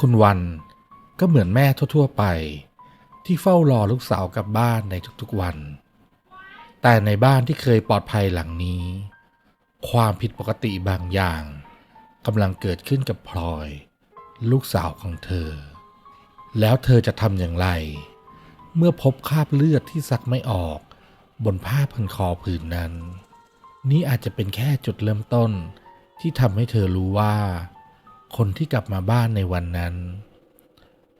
คุณวันก็เหมือนแม่ทั่วๆไป ที่เฝ้ารอลูกสาวกลับบ้านในทุกๆวัน แต่ในบ้านที่เคยปลอดภัยหลังนี้ ความผิดปกติบางอย่างกำลังเกิดขึ้นกับพลอย ลูกสาวของเธอ แล้วเธอจะทำอย่างไร เมื่อพบคราบเลือดที่ซักไม่ออก บนผ้าพันคอผืนนั้น นี่อาจจะเป็นแค่จุดเริ่มต้นที่ทำให้เธอรู้ว่า คนที่กลับมาบ้านในวันนั้น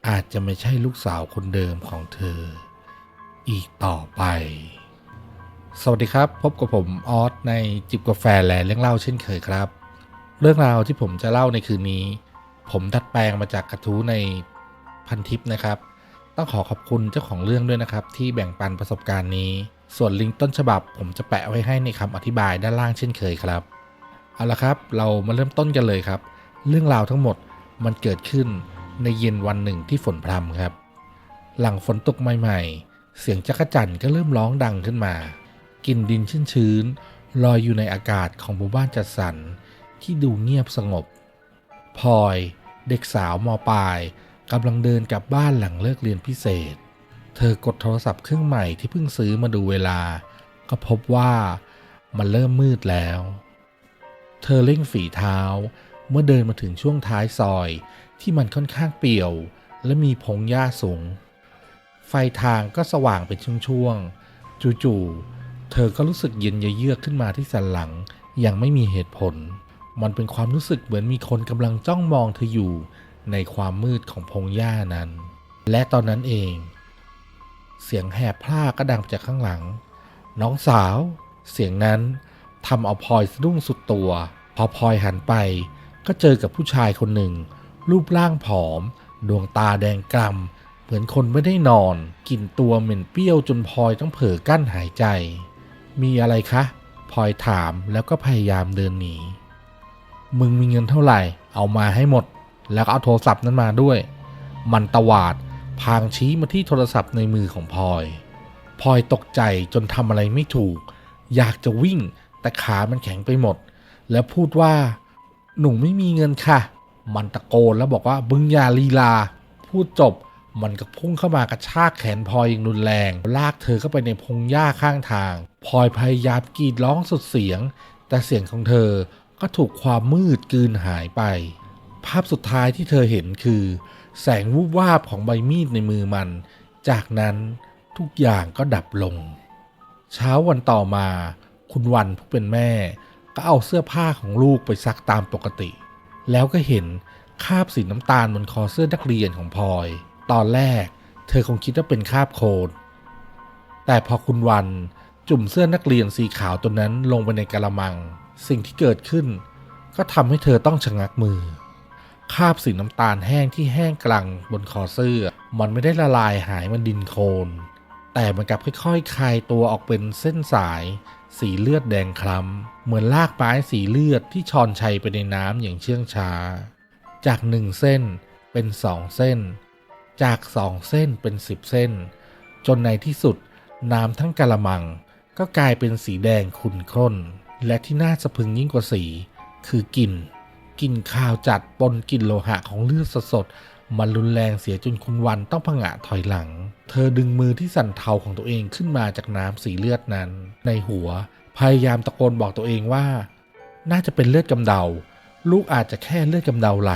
อาจจะไม่ใช่ลูกสาวคนเดิมของเธอ อีกต่อไป สวัสดีครับ พบกับผมออสในจิบกาแฟและเรื่องเล่าเช่นเคยครับ เรื่องราวที่ผมจะเล่าในคืนนี้ ผมดัดแปลงมาจากกระทู้ในพันทิปนะครับ ต้องขอขอบคุณเจ้าของเรื่องด้วยนะครับ ที่แบ่งปันประสบการณ์นี้ ส่วนลิงก์ต้นฉบับ ผมจะแปะไว้ให้ในคำอธิบายด้านล่างเช่นเคยครับ เอาละครับ เรามาเริ่มต้นกันเลยครับ เรื่องราวทั้งหมดมันเกิดขึ้นในเย็นวันหนึ่งที่ฝนพรำครับ หลังฝนตกใหม่ๆ เสียงจักจั่นก็เริ่มร้องดังขึ้นมากลิ่นดินชื้นๆลอยอยู่ในอากาศของหมู่บ้านจัดสรรที่ดูเงียบสงบพลอยเด็กสาวมปลายกำลังเดินกลับบ้านหลังเลิกเรียนพิเศษ เธอกดโทรศัพท์เครื่องใหม่ที่เพิ่งซื้อมาดูเวลา ก็พบว่ามันเริ่มมืดแล้ว เธอเร่งฝีเท้า เมื่อเดินมาถึงช่วงท้ายซอยที่มันค่อนข้างเปี่ยว และมีพงหญ้าสูง ไฟทางก็สว่างเป็นช่วงๆ จู่ๆ เธอก็รู้สึกเย็นเยือกขึ้นมาที่สันหลังอย่างไม่มีเหตุผล มันเป็นความรู้สึกเหมือนมีคนกำลังจ้องมองเธออยู่ในความมืดของพงหญ้านั้น และตอนนั้นเอง เสียงแหบพร่าก็ดังจากข้างหลัง น้องสาว เสียงนั้นทำเอาพลอยสะดุ้งสุดตัว พอพลอยหันไป ก็เจอกับผู้ชายคนหนึ่ง รูปร่างผอม ดวงตาแดงกล่ำเหมือนคนไม่ได้นอนกลิ่นตัวเหม็นเปรี้ยวจนพลอยต้องเผลอกั้นหายใจ มีอะไรคะพลอยถามแล้วก็พยายามเดินหนี มึงมีเงินเท่าไหร่ เอามาให้หมด แล้วก็เอาโทรศัพท์นั้นมาด้วย มันตวาด พางชี้มาที่โทรศัพท์ในมือของพลอยพลอยตกใจจนทำอะไรไม่ถูก อยากจะวิ่งแต่ขามันแข็งไปหมด แล้วพูดว่า หนูไม่มีเงินค่ะ มันตะโกนแล้วบอกว่าบึงยาลีลา พูดจบมันก็พุ่งเข้ามากระชากแขนพลอยอย่างรุนแรง ลากเธอเข้าไปในพงหญ้าข้างทางพลอยพยายามกรีดร้องสุดเสียง แต่เสียงของเธอก็ถูกความมืดกืนหายไป ภาพสุดท้ายที่เธอเห็นคือ แสงวูบวาบของใบมีดในมือมัน จากนั้นทุกอย่างก็ดับลง เช้าวันต่อมา คุณวันผู้เป็นแม่ ก็เอาเสื้อผ้าของลูกไปซักตามปกติ แล้วก็เห็นคราบสีน้ำตาลบนคอเสื้อนักเรียนของพลอย ตอนแรก เธอคงคิดว่าเป็นคราบโคลนแต่พอคุณวันจุ่มเสื้อนักเรียนสีขาวตัวนั้นลงไปในกระมัง สิ่งที่เกิดขึ้น ก็ทำให้เธอต้องชะงักมือคราบสีน้ำตาลแห้งที่แห้งกลังบนคอเสื้อ มันไม่ได้ละลายหายมันดินโคลน แต่มันกลับค่อยๆคลายตัวออกเป็นเส้นสาย สีเลือดแดงคล้ำเหมือนลากไม้สีเลือดที่ชอนชัยไปในน้ำอย่างเชื่องช้า จากหนึ่งเส้นเป็นสองเส้น จากสองเส้นเป็นสิบเส้น จนในที่สุดน้ำทั้งกะละมัง ก็กลายเป็นสีแดงขุ่นข้น และที่น่าสะพึงยิ่งกว่าสี คือกลิ่นกลิ่นข้าวจัดปนกลิ่นโลหะของเลือดสด มันรุนแรงเสียจนคุณวันต้องผงะถอยหลัง เธอดึงมือที่สั่นเทาของตัวเองขึ้นมาจากน้ำสีเลือดนั้น ในหัว พยายามตะโกนบอกตัวเองว่า น่าจะเป็นเลือดกำเดา ลูกอาจจะแค่เลือดกำเดาไหล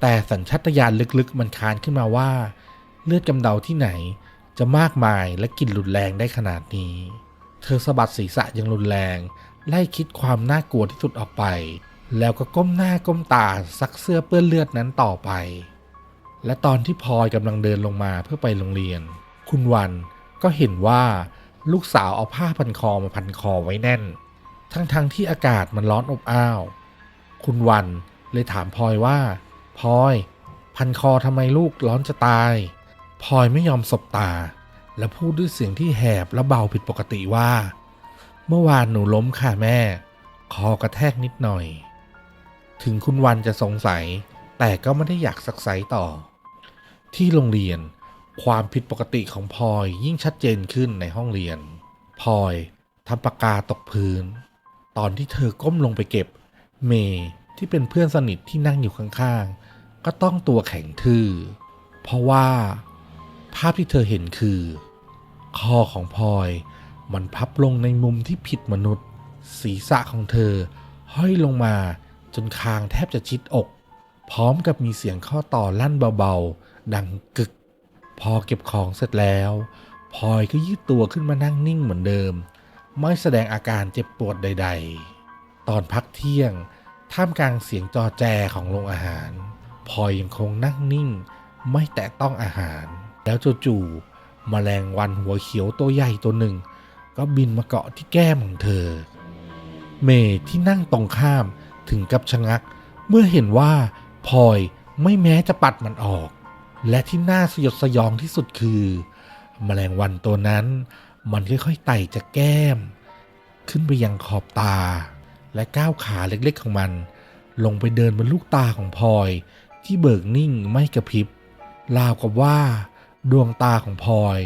แต่สัญชาตญาณลึกๆ มันคานขึ้นมาว่า เลือดกำเดาที่ไหน จะมากมายและกลิ่นรุนแรงได้ขนาดนี้ เธอสะบัดศีรษะอย่างรุนแรง ไล่คิดความน่ากลัวที่สุดออกไป แล้วก็ก้มหน้าก้มตาซักเสื้อเปื้อนเลือดนั้นต่อไป และตอนที่พลอยกำลังเดินลงมาเพื่อไปโรงเรียน คุณวันก็เห็นว่าลูกสาวเอาผ้าพันคอมาพันคอไว้แน่น ทั้งๆทที่อากาศมันร้อนอบอ้าว คุณวันเลยถามพลอยว่าพลอย พันคอทำไมลูกร้อนจะตายพลอยไม่ยอมสบตา และพูดด้วยเสียงที่แหบและเบาผิดปกติว่า เมื่อวานหนูล้มค่ะแม่ คอกระแทกนิดหน่อย ถึงคุณวันจะสงสัย แต่ก็ไม่ได้อยากสักไซต่อ ที่โรงเรียน ความผิดปกติของพลอยยิ่งชัดเจนขึ้นในห้องเรียนพลอยทำปากกาตกพื้น ตอนที่เธอก้มลงไปเก็บ เมย์ที่เป็นเพื่อนสนิทที่นั่งอยู่ข้างๆ ก็ต้องตัวแข็งทื่อ เพราะว่า ภาพที่เธอเห็นคือ คอของพลอยมันพับลงในมุมที่ผิดมนุษย์ ศีรษะของเธอห้อยลงมาจนคางแทบจะชิดอก พร้อมกับมีเสียงข้อต่อลั่นเบาๆ ดังกึก พอเก็บของเสร็จแล้วพลอยก็ยืดตัวขึ้นมานั่งนิ่งเหมือนเดิม ไม่แสดงอาการเจ็บปวดใด ๆ ตอนพักเที่ยง ท่ามกลางเสียงจอแจของโรงอาหารพลอยยังคงนั่งนิ่ง ไม่แตะต้องอาหาร แล้วจู่ๆแมลงวันหัวเขียวตัวใหญ่ตัวหนึ่ง ก็บินมาเกาะที่แก้มของเธอ เมย์ที่นั่งตรงข้ามถึงกับชะงัก เมื่อเห็นว่าพลอยไม่แม้จะปัดมันออก และที่น่าสยดสยองที่สุดคือแมลงวันตัวนั้น มันค่อยๆไต่จากแก้ม ขึ้นไปยังขอบตา และก้าวขาเล็กๆของมัน ลงไปเดินบนลูกตาของพลอย ที่เบิกนิ่งไม่กระพริบราวกับว่า ดวงตาของพลอย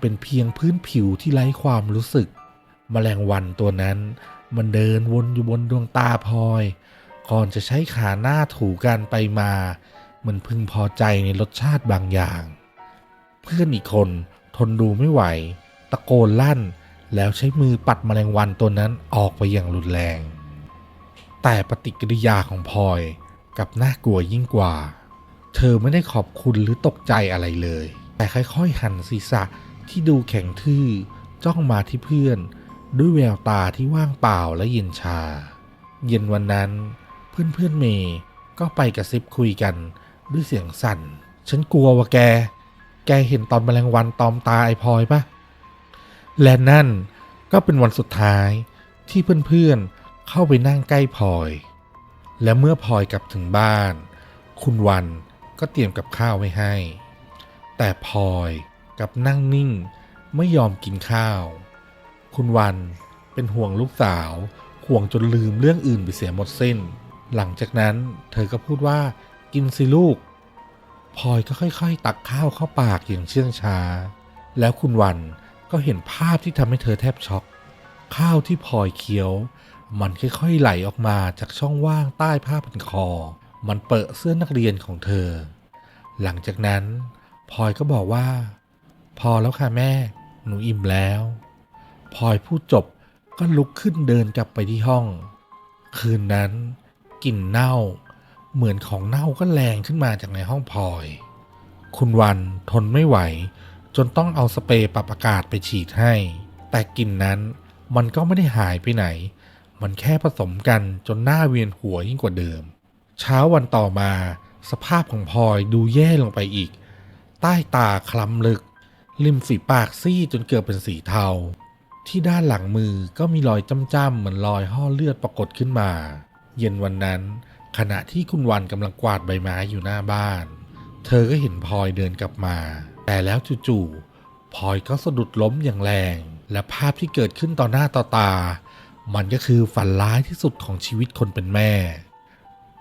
เป็นเพียงพื้นผิวที่ไร้ความรู้สึกแมลงวันตัวนั้น มันเดินวนอยู่บนดวงตาพลอย ก่อนจะใช้ขาหน้าถูกันไปมา มันพึงพอใจในรสชาติบางอย่าง เพื่อนอีกคนทนดูไม่ไหว ตะโกนลั่น แล้วใช้มือปัดแมลงวันตัวนั้นออกไปอย่างรุนแรง แต่ปฏิกิริยาของพลอยกับน่ากลัวยิ่งกว่า เธอไม่ได้ขอบคุณหรือตกใจอะไรเลย แต่ค่อยๆหันศีรษะที่ดูแข็งทื่อจ้องมาที่เพื่อน ด้วยแววตาที่ว่างเปล่าและเย็นชา เย็นวันนั้น เพื่อนเพื่อนๆเมย์ก็ไปกระซิบคุยกัน ด้วยเสียงสั่น ฉันกลัวว่าแก แกเห็นตอนแมลงวันตอมตาไอพลอยปะและนั่นก็เป็นวันสุดท้ายที่เพื่อนๆเข้าไปนั่งใกล้พลอย และเมื่อพลอยกลับถึงบ้าน คุณวันก็เตรียมกับข้าวไว้ให้ แต่พลอยกับนั่งนิ่งไม่ยอมกินข้าว คุณวันเป็นห่วงลูกสาวห่วงจนลืมเรื่องอื่นไปเสียหมดสิ้น หลังจากนั้นเธอก็พูดว่า กินสิลูกพลอยก็ค่อย ๆ ตักข้าวเข้าปากอย่างเชื่องช้า แล้วคุณวันก็เห็นภาพที่ทำให้เธอแทบช็อก ข้าวที่พลอยเคี้ยว มันค่อยๆไหลออกมาจากช่องว่างใต้ผ้าพันคอ มันเปิดเสื้อนักเรียนของเธอ หลังจากนั้นพลอยก็บอกว่า พอแล้วค่ะแม่ หนูอิ่มแล้วพลอยพูดจบก็ลุกขึ้นเดินกลับไปที่ห้อง คืนนั้นกลิ่นเน่า เหมือนของเน่าก็แรงขึ้นมาจากในห้องพลอย คุณวันทนไม่ไหว จนต้องเอาสเปรย์ปรับอากาศไปฉีดให้ แต่กลิ่นนั้นมันก็ไม่ได้หายไปไหน มันแค่ผสมกันจนหน้าเวียนหัวยิ่งกว่าเดิม เช้าวันต่อมา สภาพของพลอยดูแย่ลงไปอีก ใต้ตาคล้ำลึก ริมฝีปากซีดจนเกือบเป็นสีเทา ที่ด้านหลังมือก็มีรอยจ้ำๆเหมือนรอยห่อเลือดปรากฏขึ้นมา เย็นวันนั้น ขณะที่คุณวันกำลังกวาดใบไม้อยู่หน้าบ้าน เธอก็เห็นพลอยเดินกลับมา แต่แล้วจู่ๆพลอยก็สะดุดล้มอย่างแรง และภาพที่เกิดขึ้นต่อหน้าต่อตา มันก็คือฝันร้ายที่สุดของชีวิตคนเป็นแม่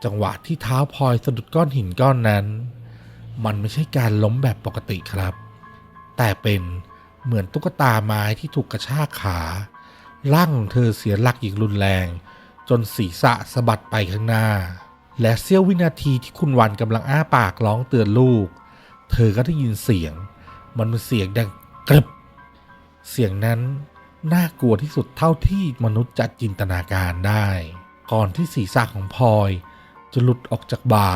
จังหวะที่เท้าพลอยสะดุดก้อนหินก้อนนั้น มันไม่ใช่การล้มแบบปกติครับ แต่เป็นเหมือนตุ๊กตาไม้ที่ถูกกระชากขาร่างของเธอเสียหลักอย่างรุนแรง จนศีรษะสะบัดไปข้างหน้า และเสี้ยววินาทีที่คุณวันกำลังอ้าปากร้องเตือนลูก เธอก็ได้ยินเสียง มันเป็นเสียงดังกรึบ เสียงนั้นน่ากลัวที่สุดเท่าที่มนุษย์จะจินตนาการได้ ก่อนที่ศีรษะของพลอย จะหลุดออกจากบ่า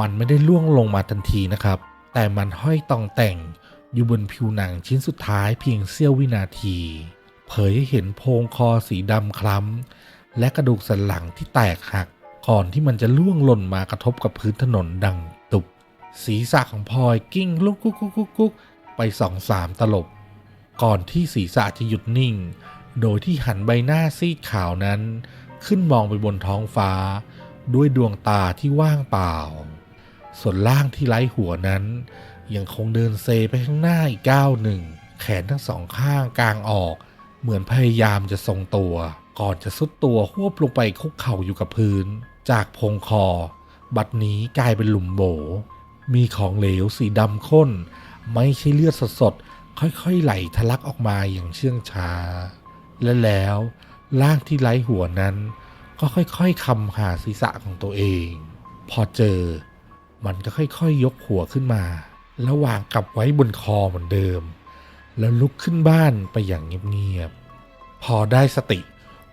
มันไม่ได้ล่วงลงมาทันทีนะครับ แต่มันห้อยตองแต่งอยู่บนผิวหนังชิ้นสุดท้ายเพียงเสี้ยววินาที เผยให้เห็นโพรงคอสีดำคล้ำและกระดูกสันหลังที่แตกหัก ก่อนที่มันจะล่วงหล่นมากระทบกับพื้นถนนดังตุบศีรษะของพลอยกิ้งลุกกุกกุกกุกกุกไปสองสามตลบ ก่อนที่ศีรษะจะหยุดนิ่ง โดยที่หันใบหน้าซีดขาวนั้น ขึ้นมองไปบนท้องฟ้า ด้วยดวงตาที่ว่างเปล่า ส่วนล่างที่ไร้หัวนั้น ยังคงเดินเซไปข้างหน้าอีกก้าวหนึ่ง แขนทั้งสองข้างกลางออก เหมือนพยายามจะทรงตัว ก่อนจะสุดตัวหวบลงไปคุกเข่าอยู่กับพื้น จากพงคอ บัดนี้กลายเป็นหลุมโบ มีของเหลวสีดำข้น ไม่ใช่เลือดสดๆ ค่อยๆ ไหลทะลักออกมาอย่างเชื่องช้า และแล้วร่างที่ไร้หัวนั้น ก็ค่อยๆคำหาศีรษะของตัวเอง พอเจอ มันก็ค่อยๆยกหัวขึ้นมา แล้ววางกลับไว้บนคอเหมือนเดิม แล้วลุกขึ้นบ้านไปอย่างเงียบๆพอได้สติ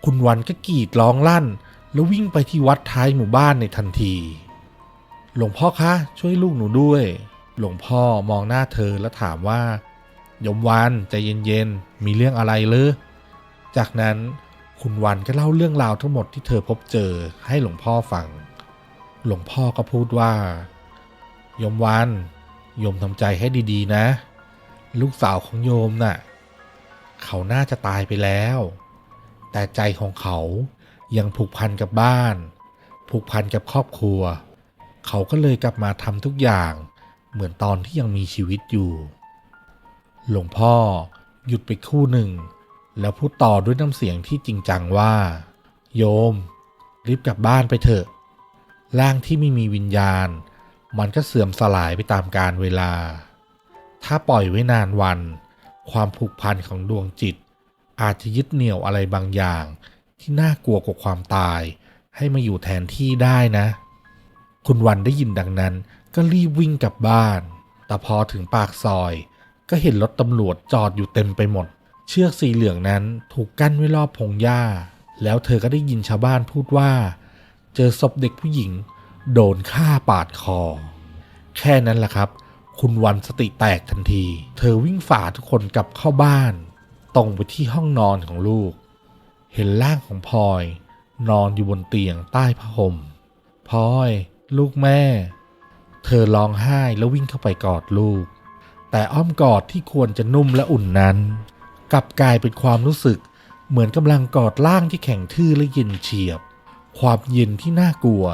คุณวันก็กรีดร้องลั่น แล้ววิ่งไปที่วัดท้ายหมู่บ้านในทันที หลวงพ่อคะ ช่วยลูกหนูด้วย หลวงพ่อมองหน้าเธอแล้วถามว่ายมวันใจเย็นๆ มีเรื่องอะไรเลยจากนั้นคุณวันก็เล่าเรื่องราวทั้งหมดที่เธอพบเจอให้หลวงพ่อฟัง หลวงพ่อก็พูดว่า ยมวันโยมทำใจให้ดีๆนะ ลูกสาวของโยมน่ะ เขาน่าจะตายไปแล้ว แต่ใจของเขา ยังผูกพันกับบ้าน ผูกพันกับครอบครัว เขาก็เลยกลับมาทำทุกอย่างเหมือนตอนที่ยังมีชีวิตอยู่ หลวงพ่อหยุดไปคู่หนึ่ง แล้วพูดต่อด้วยน้ำเสียงที่จริงจังว่า โยม รีบกลับบ้านไปเถอะ ร่างที่ไม่มีวิญญาณ มันก็เสื่อมสลายไปตามกาลเวลา ถ้าปล่อยไว้นานวัน ความผูกพันของดวงจิต อาจจะยึดเหนี่ยวอะไรบางอย่าง ที่น่ากลัวกว่าความตาย ให้มาอยู่แทนที่ได้นะ คุณวันได้ยินดังนั้น ก็รีบวิ่งกลับบ้าน แต่พอถึงปากซอย ก็เห็นรถตำรวจจอดอยู่เต็มไปหมด เชือกสีเหลืองนั้นถูกกั้นไว้รอบพงหญ้า แล้วเธอก็ได้ยินชาวบ้านพูดว่า เจอศพเด็กผู้หญิง โดนฆ่าปาดคอ แค่นั้นแหละครับ คุณวันสติแตกทันที เธอวิ่งฝ่าทุกคนกลับเข้าบ้าน ตรงไปที่ห้องนอนของลูก เห็นร่างของพลอย นอนอยู่บนเตียงใต้ผ้าห่มพลอย ลูกแม่ เธอร้องไห้แล้ววิ่งเข้าไปกอดลูก แต่อ้อมกอดที่ควรจะนุ่มและอุ่นนั้น กลับกลายเป็นความรู้สึก เหมือนกำลังกอดร่างที่แข็งทื่อและเย็นเฉียบ ความเย็นที่น่ากลัว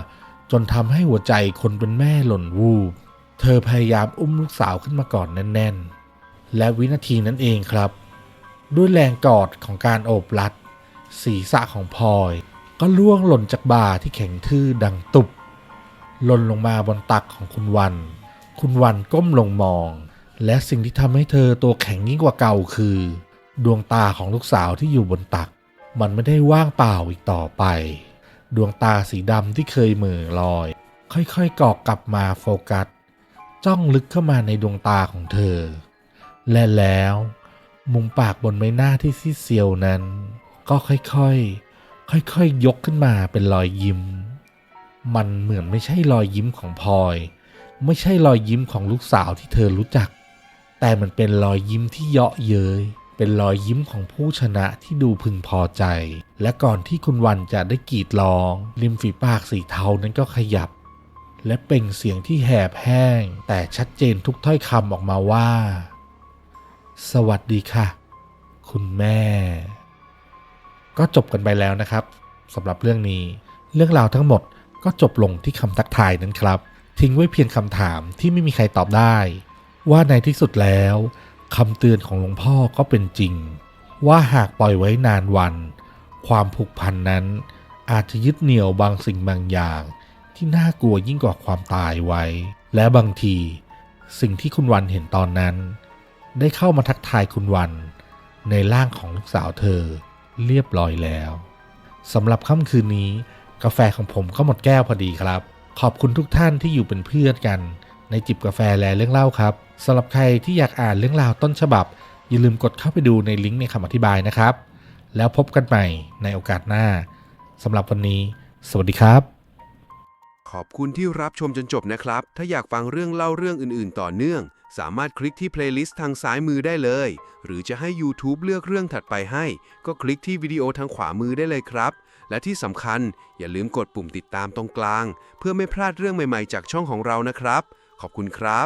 จนทำให้หัวใจคนเป็นแม่หล่นวูบเธอพยายามอุ้มลูกสาวขึ้นมากอดแน่น ๆ และวินาทีนั้นเองครับ ด้วยแรงกอดของการโอบรัด ศีรษะของพลอย ก็ล่วงหล่นจากบ่าที่แข็งทื่อดังตุบหล่นลงมาบนตักของคุณวัน คุณวันก้มลงมอง และสิ่งที่ทำให้เธอตัวแข็งยิ่งกว่าเก่าคือ ดวงตาของลูกสาวที่อยู่บนตัก มันไม่ได้ว่างเปล่าอีกต่อไป ดวงตาสีดำที่เคยเหม่อลอย ค่อยๆกอกกลับมาโฟกัส จ้องลึกเข้ามาในดวงตาของเธอ และแล้ว มุมปากบนใบหน้าที่ซีเซียวนั้น ก็ค่อยๆ ค่อยๆ ยกขึ้นมาเป็นรอยยิ้ม มันเหมือนไม่ใช่รอยยิ้มของพลอย ไม่ใช่รอยยิ้มของลูกสาวที่เธอรู้จัก แต่มันเป็นรอยยิ้มที่เยาะเย้ย เป็นรอยยิ้มของผู้ชนะที่ดูพึงพอใจ และก่อนที่คุณวันจะได้กรีดร้อง ริมฝีปากสีเทานั้นก็ขยับ และเปล่งเสียงที่แหบแห้ง แต่ชัดเจนทุกถ้อยคำออกมาว่า สวัสดีค่ะ คุณแม่ ก็จบกันไปแล้วนะครับสำหรับเรื่องนี้ เรื่องราวทั้งหมดก็จบลงที่คำทักทายนั้นครับ ทิ้งไว้เพียงคำถามที่ไม่มีใครตอบได้ ว่าในที่สุดแล้วคำเตือนของหลวงพ่อก็เป็นจริง ว่าหากปล่อยไว้นานวัน ความผูกพันนั้น อาจจะยึดเหนี่ยวบางสิ่งบางอย่าง ที่น่ากลัวยิ่งกว่าความตายไว้ และบางที สิ่งที่คุณวันเห็นตอนนั้น ได้เข้ามาทักทายคุณวัน ในร่างของลูกสาวเธอ เรียบร้อยแล้วสำหรับค่ำคืนนี้ กาแฟของผมก็หมดแก้วพอดีครับ ขอบคุณทุกท่านที่อยู่เป็นเพื่อนกัน ในจิบกาแฟและเรื่องเล่าครับสำหรับใครที่อยากอ่านเรื่องราวต้นฉบับ อย่าลืมกดเข้าไปดูในลิงก์ในคำอธิบายนะครับ แล้วพบกันใหม่ในโอกาสหน้าสำหรับวันนี้ สวัสดีครับ ขอบคุณที่รับชมจนจบนะครับ ถ้าอยากฟังเรื่องเล่าเรื่องอื่น ๆ ต่อเนื่อง สามารถคลิกที่เพลย์ลิสต์ทางซ้ายมือได้เลย หรือจะให้ YouTube เลือกเรื่องถัดไปให้ ก็คลิกที่วิดีโอทางขวามือได้เลยครับ และที่สำคัญอย่าลืมกดปุ่มติดตามตรงกลาง เพื่อไม่พลาดเรื่องใหม่ ๆ จากช่องของเรานะครับ ขอบคุณครับ